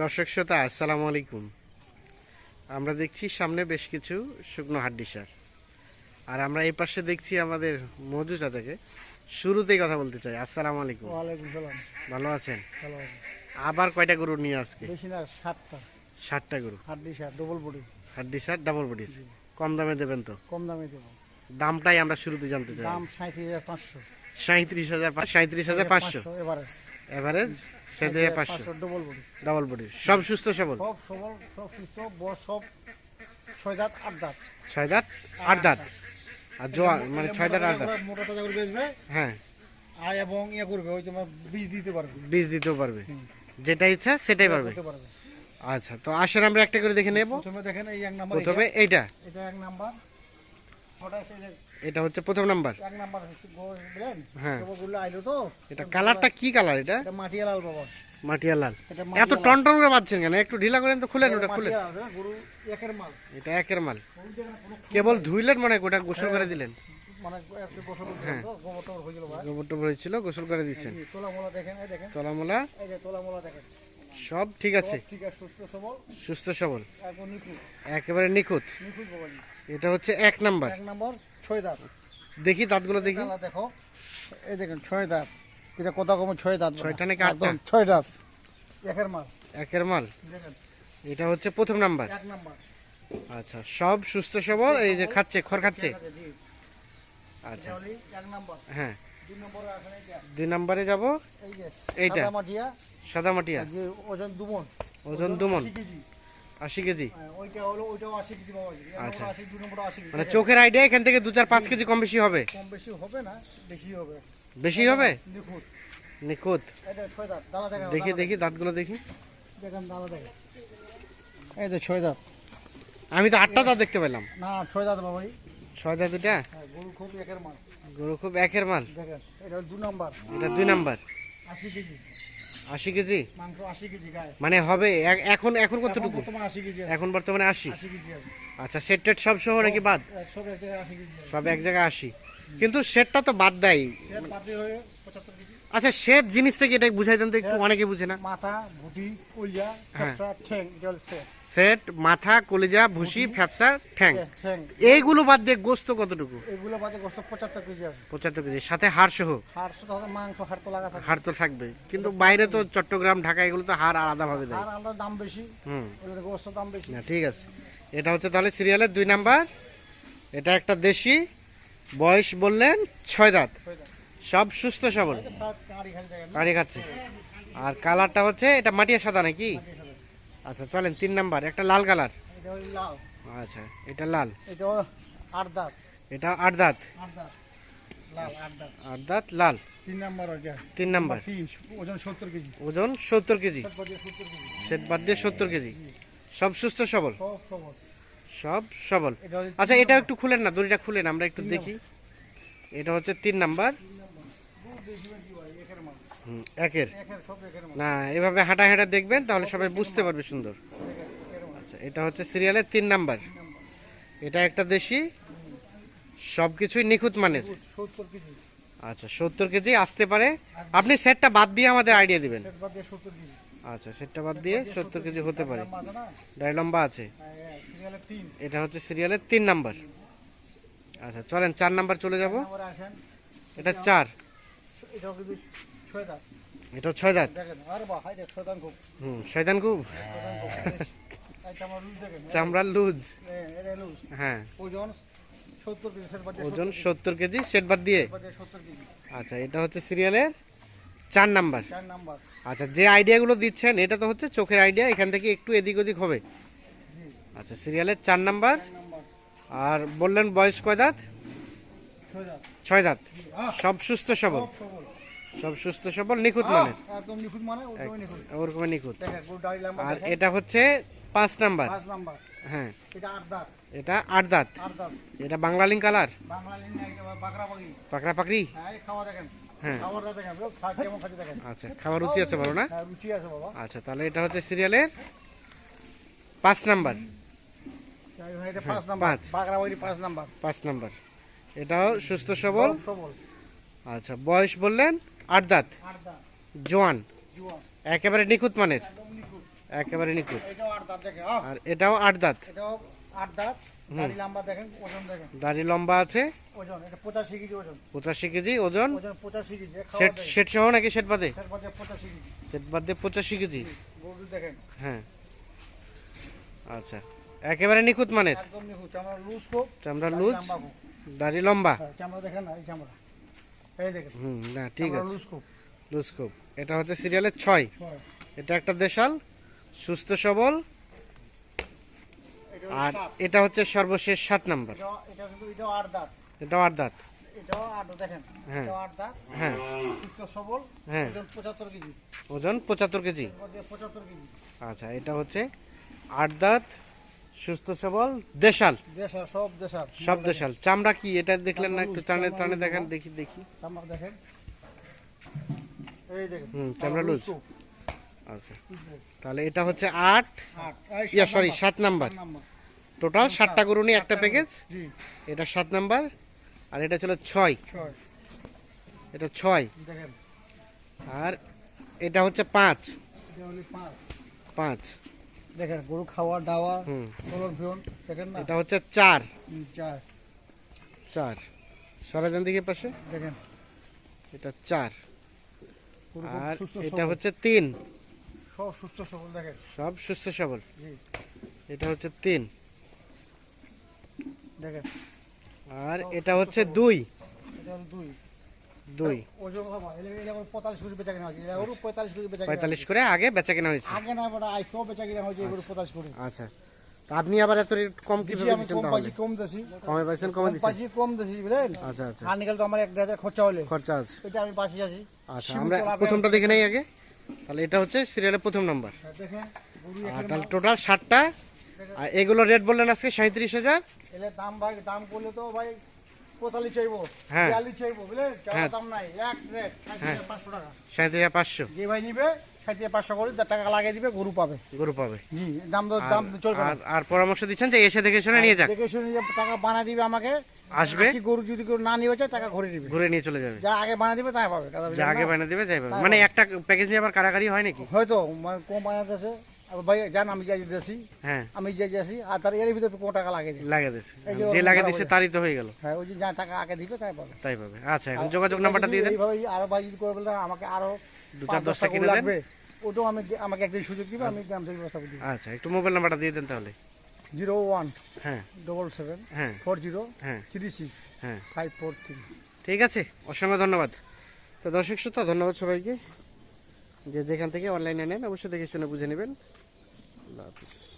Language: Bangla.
দর্শক শ্রোতা আসসালামু আলাইকুম। আমরা দেখছি সামনে বেশ কিছু শুকনো হাড্ডি সার। আর আমরা এই পাশে দেখছি আমাদের মজু চাচাকে। শুরুতেই কথা বলতে চাই। আসসালামু আলাইকুম। ওয়ালাইকুম সালাম। ভালো আছেন? ভালো আবার কয়টা গরু নিয়ে আজকে? বেশি না সাতটা। গরু। হাড্ডি সার ডবল বডি হাড্ডি সার ডাবল বডির কম দামে দেবেন তো? কম দামে দেবো। দামটাই আমরা শুরুতে জানতে চাই। দাম সাঁত্রিশ হাজার পাঁচশো। সাঁত্রিশ হাজার সাঁত্রিশ হাজার পাঁচশো। এবারে এভারেজ? পাঁচশো। ডবল বডি ডাবল বডি সব সুস্থ সবল? সব সবল সব সুস্থ বড় সব ছয় দাঁত আট দাঁত। ছয় দাঁত আট দাঁত। আর জোয়া মানে ছয় দাঁত আট দাঁত। মোটা তাজা করে বেচবে হ্যাঁ। আর এবং ইয়ে করবে ওই তোমার বীজ দিতে পারবে। বীজ দিতেও পারবে। যেটা ইচ্ছা সেটাই পারবে। আচ্ছা তো আসেন আমরা একটা করে দেখে নেব। প্রথমে দেখেন এই এক নাম্বার প্রথমে এইটা। এটা এক নাম্বার। ওটা এটা হচ্ছে প্রথম নাম্বার। এক নাম্বার হ্যাঁ। আইলো তো। এটা কালারটা কি কালার এটা? এটা মাটিয়া লাল বাবা। মাটিয়া লাল। এত টন টন করে পাচ্ছেন কেন? একটু ঢিলা করেন তো খুলেন ওটা খুলেন হ্যাঁ, গরু একের মাল। এটা একের মাল। কেবল ধুইলেন মানে ওটা গোসল করে দিলেন। মানে গোসল হ্যাঁ। হয়ে হয়েছিল করে দিচ্ছেন তলামলা সব ঠিক আছে। সুস্থ সবল। একেবারে নিখুঁত। নিখুঁত এটা হচ্ছে এক নাম্বার। এক নম্বর। ছয় দাঁত। দেখি দাঁতগুলো দেখি। দেখো। এই দেখেন ছয় দাঁত। এটা কত কম ছয় দাঁত ছয়টা নাকি একদম ছয় দাঁত। একের মাল। একের মাল। এটা হচ্ছে প্রথম নাম্বার। এক নাম্বার। আচ্ছা সব সুস্থ সবল এই যে খাচ্ছে খড় খাচ্ছে? আচ্ছা। হ্যাঁ। দুই নম্বরে যাব? এইটা? সাদা মাটিয়া। ওজন দুমন। ওজন দুমন। 80 কেজি আশি কেজি? হ্যাঁ, ওইটা হলো ওইটাও আশি কেজি এক আচ্ছা। আশি দুই নম্বর আশি কেজি। মানে চোখের আইডিয়া এখান থেকে দু চার পাঁচ কেজি কম বেশি হবে? কম বেশি হবে না বেশি হবে। বেশি হবে? নিখুঁত। নিখুঁত। দেখি দেখি দাঁতগুলো দেখি। দেখেন দাদা দেখেন এই যে ছয় দাঁত। আমি তো আটটা দাঁত দেখতে পেলাম। না ছয় দাঁত বাবাই। ছয় দাঁত দুটা হ্যাঁ গরু খুব একের মাল। গরু খুব একের মাল। দেখেন এটা দু নম্বর। এটা দুই নাম্বার। আশি কেজি। আশি কেজি? মাংস আশি কেজি গায়ে। মানে হবে এখন এখন কতটুকু? এখন বর্তমানে আশি? আশি কেজি আছে। আচ্ছা সেট টেট সব সহ নাকি বাদ? সব এক জায়গায় আশি কিন্তু সেটটা তো বাদ দেয়। আচ্ছা শেপ জিনিস থেকে এটা বুঝাই দেন তো একটু অনেকে বুঝে না। মাথা ভুটি কইয়া হ্যাঁ। ঠ্যাং এটা সেট সেট মাথা কলিজা ভুসি ফ্যাপসা ঠ্যাং। এইগুলো বাদ দিয়ে গোস্ত কতটুকু? এগুলো বাদে গোস্ত পঁচাত্তর কেজি আছে। পঁচাত্তর কেজি। সাথে হাড় সহ? হাড় হবে মাংস হাড় তো লাগা থাকে। হাড় তো থাকবে। কিন্তু বাইরে তো চট্টগ্রাম ঢাকা এগুলো তো হাড় আলাদা ভাবে দেয়। আর আলাদা দাম বেশি। হুম। গোস্ত দাম বেশি। না ঠিক আছে। এটা হচ্ছে তাহলে সিরিয়ালের দুই নাম্বার। এটা একটা দেশি। বয়স বললেন ছয় দাঁত। ছয় দাঁত। সব সুস্থ সবল। কাঁড়ি খাচ্ছে। আর কালারটা হচ্ছে, এটা মাটিয়া সাদা নাকি? আচ্ছা চলেন, তিন নাম্বার। একটা লাল কালার। আচ্ছা এটা লাল। এটা আট দাঁত। আট দাঁত, লাল। তিন নাম্বার। ওজন সত্তর কেজি। সেট বাদ দিয়ে সত্তর কেজি। সব সুস্থ সবল। সব সবল। আচ্ছা এটা একটু খুলেন না, দড়িটা খুলেন, আমরা একটু দেখি। এটা হচ্ছে তিন নাম্বার। একের। না এভাবে হাঁটা হাঁটা দেখবেন তাহলে সবাই বুঝতে পারবে সুন্দর। আচ্ছা এটা হচ্ছে সিরিয়ালের তিন নাম্বার। এটা একটা দেশি সব কিছুই নিখুঁত মানের আচ্ছা সত্তর কেজি আসতে পারে। আপনি সেটটা বাদ দিয়ে আমাদের আইডিয়া দিবেন। আচ্ছা সেটটা বাদ দিয়ে সত্তর কেজি হতে পারে। আছে লম্বা আছে। হ্যাঁ, হ্যাঁ, এটা হচ্ছে সিরিয়ালের তিন নাম্বার। আচ্ছা চলেন চার নাম্বার চলে যাব। এটা চার। এটাও কিন্তু ছয় দাঁত। এটা ছয় দাঁত? দেখেন আর বা হাই দেখ ছয় দাঁত খুব। হুম ছয় দাঁত খুব? লুজ চামড়ার লুজ? হ্যাঁ, হ্যাঁ। ওজন সত্তর কেজি সেট বাদ দিয়ে ওজন সত্তর কেজি। আচ্ছা এটা হচ্ছে সিরিয়ালের চার নাম্বার। আচ্ছা যে আইডিয়াগুলো দিচ্ছেন এটা তো হচ্ছে চোখের আইডিয়া এখান থেকে একটু এদিক ওদিক হবে। আচ্ছা সিরিয়ালের চার নাম্বার। চার নাম্বার। আর বললেন বয়স কয় দাঁত। ছয় দাঁত। সব সুস্থ সবল। সব সুস্থ সবল নিখুঁত আহ, একদম নিখুঁত মানে ওরকমই নিখুঁত। ওরকম নিখুঁত। লম্বা আর এটা হচ্ছে পাঁচ নাম্বার। হ্যাঁ। এটা আট দাঁত। এটা বাংলালিং কালার। বাংলা পাকড়া পাকড়ি। হ্যাঁ হ্যাঁ। আচ্ছা খাবার রুচি আছে ভালো না? হ্যাঁ আচ্ছা তাহলে এটা হচ্ছে সিরিয়ালের পাঁচ নাম্বার। বাকরা পাঁচ নাম্বার। পাঁচ নাম্বার। এটাও সুস্থ সবল? আচ্ছা বয়স বললেন? আট দাঁত? জোয়ান? একেবারে নিখুঁত মানের? একেবারে নিখুঁত। আর এটাও আট দাঁত? দাড়ি লম্বা আছে? পঁচাশি কেজি ওজন। সেট সহ নাকি সেট বাদে? সেট বাদ পঁচাশি কেজি। হ্যাঁ। আচ্ছা একেবারে নিখুঁত মানের? চামড়া লুজ দাড়ি লম্বা? হ্যাঁ, চামড়া দেখেন না এই চামড়া। এই দেখেন। হুম না ঠিক আছে। খুব এটা হচ্ছে সিরিয়ালের ছয়। এটা একটা দেশাল সুস্থ সবল। আর এটা হচ্ছে সর্বশেষ সাত নাম্বার। এটাও আট দাঁত। ওজন পঁচাত্তর কেজি। আচ্ছা এটা হচ্ছে আট দাঁত। সুস্থ সবল দেশাল। দেশাল সব দেশাল। সব দেশাল। চামড়া কি? এটা দেখলেন না? একটু টানে টানে দেখেন দেখি দেখি। চামড়া দেখেন। এই দেখেন। হুম, চামড়া লুজ। আচ্ছা। তাহলে এটা হচ্ছে আট। ইয়া সরি সাত নাম্বার। টোটাল সাতটা গরু নিয়ে একটা প্যাকেজ এটা সাত নাম্বার। আর এটা ছিল ছয়। ছয়। এটা ছয়। আর এটা হচ্ছে পাঁচ। পাঁচ। দেখেন গরু খাওয়া দাওয়া ফলন দেখেন না? এটা হচ্ছে চার। চার। চার। সরাজান দিকে পাশে? দেখেন। এটা চার। আর এটা হচ্ছে তিন। সব সুস্থ সবল দেখেন। সব সুস্থ সবল। এটা হচ্ছে তিন। দেখেন। আর এটা হচ্ছে দুই। এটা দুই। দুই। পঁয়তাল্লিশ করে আগে বেচা কেনা হয়েছে। আগে না সব বেচা কিনা হয়েছে পঁয়তাল্লিশ করে। আচ্ছা। আপনি আবার এত রেট কম কম কম দেছি। কমে পাইছেন কমে কম কম দেছি বুঝলেন? আচ্ছা আচ্ছা। আর নিকাল তো আমার এক হাজার খরচা হলে। খরচা আছে। এটা আমি আছি আচ্ছা আমরা প্রথমটা দেখে নেই আগে। তাহলে এটা হচ্ছে সিরিয়ালের প্রথম নাম্বার। হ্যাঁ, দেখেন তাহলে টোটাল ষাটটা। আর এগুলো রেট বললেন আজকে সাঁত্রিশ হাজার। দাম ভাই দাম করলে তো ভাই চাইব হ্যাঁ। বিয়াল্লিশ চাইব বুঝলেন চাওয়ার হ্যাঁ। দাম নাই। এক রেট ষাট হ্যাঁ। হাজার পাঁচশো টাকা। সাঁত্রিশ হাজার পাঁচশো। যে ভাই নিবে ষাট হাজার পাঁচশো করে টাকা লাগিয়ে দিবে গরু পাবে। গরু পাবে। জি দাম দাম আর- চলবে না। আর আর পরামর্শ দিচ্ছেন যে এসে দেখে শুনে নিয়ে যাক। দেখে শুনে টাকা বানা দিবে আমাকে। আসবে? গরু যদি কেউ না নিবে চায় টাকা ঘুরে দিবে ঘুরে নিয়ে চলে যাবে। যা আগে বানা দিবে তাই পাবে। যা আগে না? বানিয়ে দেবে যাই পাবে। মানে একটা প্যাকেজ নিয়ে আবার কারাকারি হয় নাকি? হয়তো কম বানাতেছে আর ভাই জান আমি যাই হ্যাঁ। আমি যাই আর তার এর ভিতরে কোনো টাকা লাগে দিই লাগে দিছে যে যে ওরকম লাগে খারাপ দিছে হয়ে তারই তো হয়ে গেল। হ্যাঁ ওই যে যা টাকা আগে দিবে তাই পাবে। তাই পাবে। আচ্ছা এখন যোগাযোগ নাম্বারটা দিয়ে দেন। এইভাবে আরও ভাই যদি করে আমাকে আরও দু চার দশটা কিনে লাগবে ওটাও আমি আমাকে একদিন সুযোগ দিবে আমি গ্রাম থেকে ব্যবস্থা করে আচ্ছা একটু মোবাইল নাম্বারটা দিয়ে দেন তাহলে। জিরো ওয়ান হ্যাঁ। ডবল সেভেন হ্যাঁ। ফোর জিরো হ্যাঁ। থ্রি সিক্স হ্যাঁ। Five four three. ঠিক আছে অসংখ্য ধন্যবাদ। তো দর্শক শ্রোতা ধন্যবাদ সবাইকে। যে যেখান থেকে অনলাইনে নেন অবশ্যই দেখে শুনে বুঝে নেবেন। lápis.